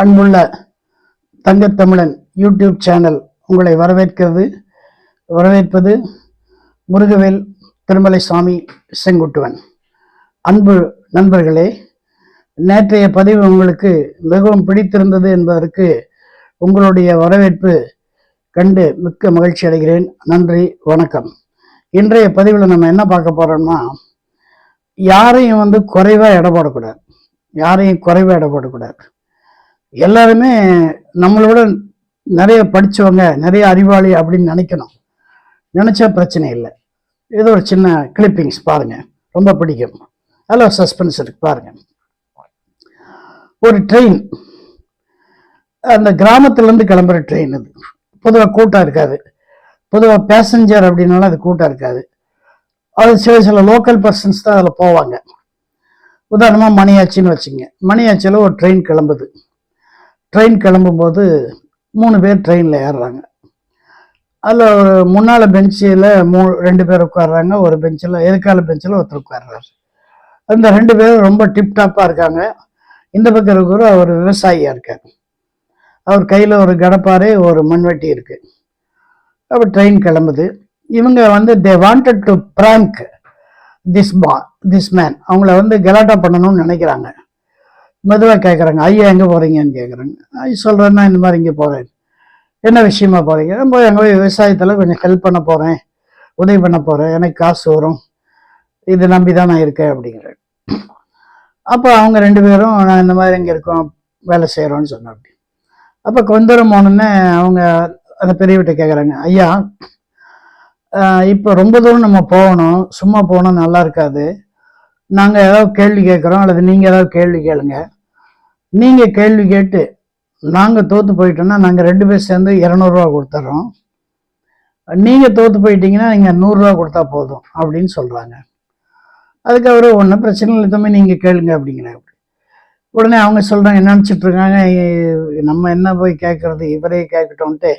அன்புள்ள Thangathamizhan YouTube channel உங்களை வரவேற்கிறது. வரவேற்பது முருகவேல் திருமலை சுவாமி செங்குட்டுவன். அன்பு நண்பர்களே நேற்றைய பதிவு உங்களுக்கு மிகவும் பிடித்திருந்தது என்பதற்கு உங்களுடைய வரவேற்பு கண்டு மிக்க மகிழ்ச்சி அடைகிறேன். நன்றி வணக்கம். இன்றைய பதிவில் நம்ம என்ன பார்க்க போறோம்னா யாரையும் வந்து குறைவாக எடை போடக்கூடாது. யாரையும் குறைவாக எடை போடக்கூடாது. எல்லாருமே நம்மளோட நிறைய படிச்சவங்க நிறைய அறிவாளி அப்படின்னு நினைக்கணும். நினச்சா பிரச்சனை இல்லை. ஏதோ ஒரு சின்ன கிளிப்பிங்ஸ் பாருங்க. ரொம்ப பிடிக்கும். அதில் சஸ்பென்ஸ் இருக்கு பாருங்கள் ஒரு ட்ரெயின் அந்த கிராமத்துலேருந்து கிளம்புற ட்ரெயின் இது பொதுவாக கூட்டம் இருக்காது. பொதுவாக பேசஞ்சர் அப்படின்னாலும் அது கூட்டம் இருக்காது. அது சில சில லோக்கல் பர்சன்ஸ் தான் அதில் போவாங்க. உதாரணமாக மணியாச்சின்னு வச்சுங்க மணியாச்சியில் ஒரு ட்ரெயின் கிளம்புது. ட்ரெயின் கிளம்பும்போது மூணு பேர் ட்ரெயினில் ஏறுறாங்க. அதில் ஒரு முன்னால் பெஞ்சில் மூ ரெண்டு பேர் உட்காடுறாங்க ஒரு பெஞ்சில் எதிர்கால பெஞ்சில் ஒருத்தர் உட்காடுறாரு அந்த ரெண்டு பேரும் ரொம்ப டிப்டாப்பாக இருக்காங்க. இந்த பக்கம் இருக்கிற ஒரு விவசாயியாக இருக்கார். அவர் கையில் ஒரு கடப்பாறை ஒரு மண்வெட்டி இருக்குது அப்போ ட்ரெயின் கிளம்புது. இவங்க வந்து they wanted to prank this பா திஸ் மேன் அவங்கள வந்து கலாட்டா பண்ணணும்னு நினைக்கிறாங்க. மெதுவாக கேட்குறாங்க ஐயா எங்கே போகிறீங்கன்னு கேட்குறாங்க ஐயா சொல்கிறேன்னா இந்த மாதிரி இங்கே போகிறேன் என்ன விஷயமா போகிறீங்க ரொம்ப எங்கள் போய் விவசாயத்தில் கொஞ்சம் ஹெல்ப் பண்ண போகிறேன் உதவி பண்ண போகிறேன் எனக்கு காசு வரும். இது நம்பி தான் நான் இருக்கேன் அப்படிங்கிறேன் அப்போ அவங்க ரெண்டு பேரும் நான் இந்த மாதிரி இங்கே இருக்கோம். வேலை செய்கிறோன்னு சொன்னேன் அப்படி அப்போ கொஞ்ச தூரம் போனோன்னே அவங்க அந்த பெரியவிட்ட கேட்குறாங்க ஐயா இப்போ ரொம்ப தூரம் நம்ம போகணும். சும்மா போனால் நல்லா இருக்காது. நாங்கள் ஏதாவது கேள்வி கேட்குறோம் அல்லது நீங்கள் ஏதாவது கேள்வி கேளுங்க. நீங்கள் கேள்வி கேட்டு நாங்கள் தோற்று போயிட்டோம்னா நாங்கள் ரெண்டு பேர் சேர்ந்து இரநூறுவா கொடுத்துட்றோம் நீங்கள் தோற்று போயிட்டீங்கன்னா நீங்கள் நூறுரூவா கொடுத்தா போதும் அப்படின்னு சொல்கிறாங்க அதுக்கு அவர் ஒன்றும் பிரச்சனை இல்லை தம்பி நீங்கள் கேளுங்க அப்படிங்கிறாங்க உடனே அவங்க சொல்கிறாங்க என்ன நினச்சிட்ருக்காங்க நம்ம என்ன போய் கேட்குறது இவரே கேட்கட்டோன்ட்டு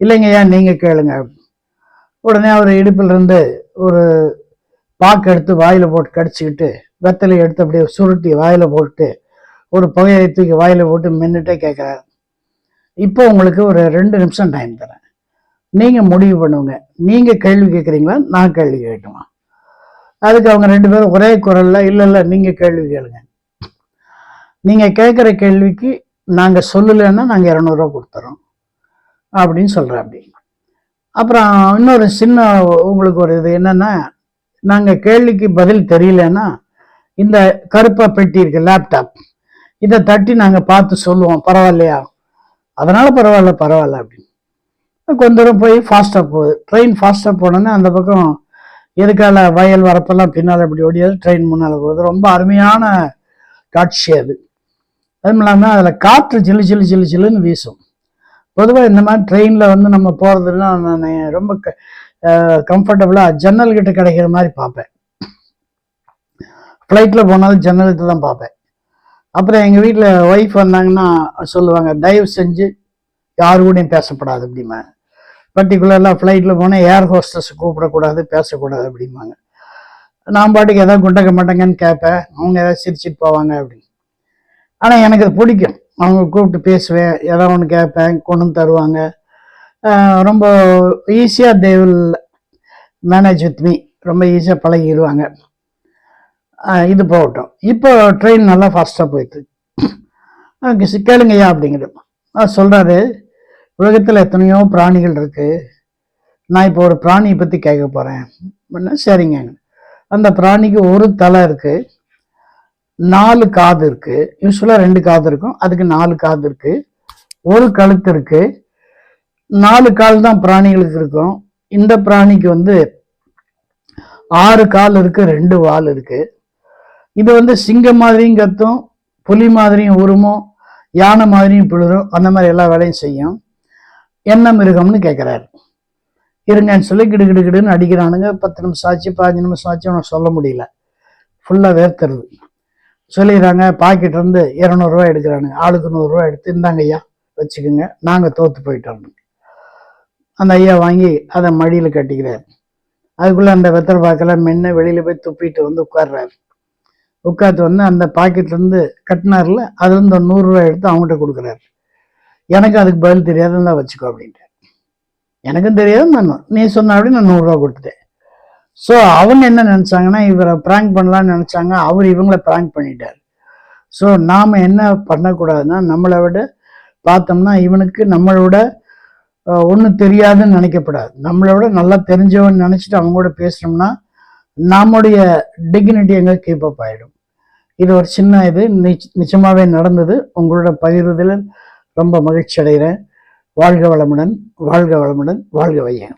இல்லைங்கய்யா நீங்கள் கேளுங்க. உடனே அவர் இடுப்பிலிருந்து ஒரு பாக்கு எடுத்து வாயில் போட்டு கடிச்சிக்கிட்டு வெத்தலை எடுத்து அப்படியே சுருட்டி வாயில் போட்டு ஒரு புகையை தூக்கி வாயில் போட்டு மின்னுட்டே கேட்குறாரு இப்போ உங்களுக்கு ஒரு ரெண்டு நிமிஷம் டைம் தரேன். நீங்கள் முடிவு பண்ணுங்க. நீங்கள் கேள்வி கேட்குறீங்களா நான் கேள்வி கேட்டுமா அதுக்கு அவங்க ரெண்டு பேரும் ஒரே குரல்ல இல்லை இல்லை நீங்கள் கேள்வி கேளுங்க. நீங்கள் கேட்குற கேள்விக்கு நாங்கள் சொல்லலைன்னா நாங்கள் இரநூறுவா கொடுத்துறோம். அப்படின்னு சொல்கிறேன் அப்படி. அப்புறம் இன்னொரு சின்ன உங்களுக்கு ஒரு இது என்னன்னா நாங்கள் கேள்விக்கு பதில் தெரியலன்னா இந்த கருப்பை பெட்டி இருக்கு லேப்டாப் இதை தட்டி நாங்கள் பார்த்து சொல்லுவோம் பரவாயில்லையா? அதனால் பரவாயில்ல பரவாயில்ல அப்படின்னு. கொஞ்ச தூரம் போய் ஃபாஸ்ட்டாக போகுது. ட்ரெயின் ஃபாஸ்ட்டாக போனோன்னே அந்த பக்கம் எதுக்கால வயல் வரப்பெல்லாம் பின்னால் இப்படி ஓடியாது ட்ரெயின் முன்னால் போகுது. ரொம்ப அருமையான காட்சி அது. அதுவும் இல்லாமல் அதில் காற்று ஜில்லு ஜில்லு ஜில்லு ஜில்லுன்னு வீசும். பொதுவாக இந்த மாதிரி ட்ரெயினில் வந்து நம்ம போகிறதுலாம் நான் ரொம்ப கம்ஃபர்டபுளாக ஜன்னல் கிட்ட கிடைக்கிற மாதிரி பார்ப்பேன். ஃப்ளைட்டில் போனாலும் ஜன்னலுக்கு தான் பார்ப்பேன். அப்புறம் எங்கள் வீட்டில் ஒய்ஃப் வந்தாங்கன்னா சொல்லுவாங்க தயவு செஞ்சு யாரு கூடயும் பேசப்படாது அப்படிம்பாங்க. பர்டிகுலர்லாம் ஃப்ளைட்டில் போனால் ஏர் ஹோஸ்டஸ் கூப்பிடக்கூடாது பேசக்கூடாது அப்படிம்பாங்க. நான் பாட்டுக்கு ஏதாவது குண்டக்க மாட்டேங்கன்னு கேட்பேன் அவங்க எதாவது சிரிச்சிட்டு போவாங்க அப்படின்னு. ஆனால் எனக்கு அது பிடிக்கும். அவங்க கூப்பிட்டு பேசுவேன் ஏதாவது ஒன்று கேட்பேன் கொண்டு வந்து தருவாங்க. ரொம்ப ஈஸியாக they will manage with me ரொம்ப ஈஸியாக பழகிடுவாங்க இது போகட்டும். இப்போ ட்ரெயின் நல்லா ஃபாஸ்ட்டாக போயிட்டு. அங்க கேளுங்கய்யா அப்படிங்கிறது. அவர் சொல்கிறாரு உலகத்தில் எத்தனையோ பிராணிகள் இருக்குது நான் இப்போ ஒரு பிராணியை பற்றி கேட்க போகிறேன் சரிங்க. அந்த பிராணிக்கு ஒரு தலை இருக்குது நாலு காது இருக்குது யூஸ்வலாக ரெண்டு காது இருக்கும். அதுக்கு நாலு காது இருக்குது ஒரு கழுத்து இருக்குது நாலு கால் தான் பிராணிகளுக்கு இருக்கும். இந்த பிராணிக்கு வந்து ஆறு கால் இருக்கு ரெண்டு வால் இருக்கு. இது வந்து சிங்கம் மாதிரியும் கத்தும் புலி மாதிரியும் உருமும் யானை மாதிரியும் பிழுறும் அந்த மாதிரி எல்லா வேலையும் செய்யும். என்ன மிருகம்னு கேட்குறாரு இருங்கன்னு சொல்லி கிடு கிடு கிடுன்னு அடிக்கிறானுங்க. பத்து நிமிஷம் ஆச்சு பாஞ்சு நிமிஷம் ஆச்சு உனக்கு சொல்ல முடியல. ஃபுல்லாக வேர்த்துறது சொல்லிடுறாங்க பாக்கெட் இருந்து இரநூறுவா எடுக்கிறானுங்க. ஆளுக்கு நூறுரூவா எடுத்து இந்தாங்க ஐயா வச்சுக்கோங்க. நாங்கள் தோற்று போயிட்டோம். அந்த ஐயா வாங்கி அதை மடியில் கட்டிக்கிறாரு. அதுக்குள்ளே அந்த வெத்தலை பாக்கெல்லாம் மென்று வெளியில் போய் துப்பிட்டு வந்து உட்கார்றாரு. உட்காந்து வந்து அந்த பாக்கெட்லேருந்து கட்டினார்ல அதுலேருந்து ஒரு நூறுரூவா எடுத்து அவங்ககிட்ட கொடுக்குறாரு. எனக்கு அதுக்கு பதில் தெரியாதுன்னு தான் வச்சுக்கோ அப்படின்ட்டு எனக்கும் தெரியாது நான் நீ சொன்ன அப்படி நான் நூறுரூவா கொடுத்துட்டேன். ஸோ அவங்க என்ன நினச்சாங்கன்னா இவரை ப்ராங்க் பண்ணலாம்னு நினச்சாங்க அவர் இவங்களை ப்ராங்க் பண்ணிட்டார். ஸோ நாம் என்ன பண்ணக்கூடாதுன்னா நம்மளை விட பார்த்தோம்னா இவனுக்கு நம்மளோட ஒன்றும் தெரியாதுன்னு நினைக்கப்படாது. நம்மளை விட நல்லா தெரிஞ்சவன் நினச்சிட்டு அவங்க கூட பேசுனோம்னா நம்முடைய டிக்னிட்டி எங்கே கீப் அப் ஆகிடும் இது ஒரு சின்ன இது. நிச் நிச்சயமாகவே நடந்தது. உங்களோட பகிர்வதில் ரொம்ப மகிழ்ச்சி அடைகிறேன். வாழ்க வளமுடன் வாழ்க வளமுடன் வாழ்க வையன்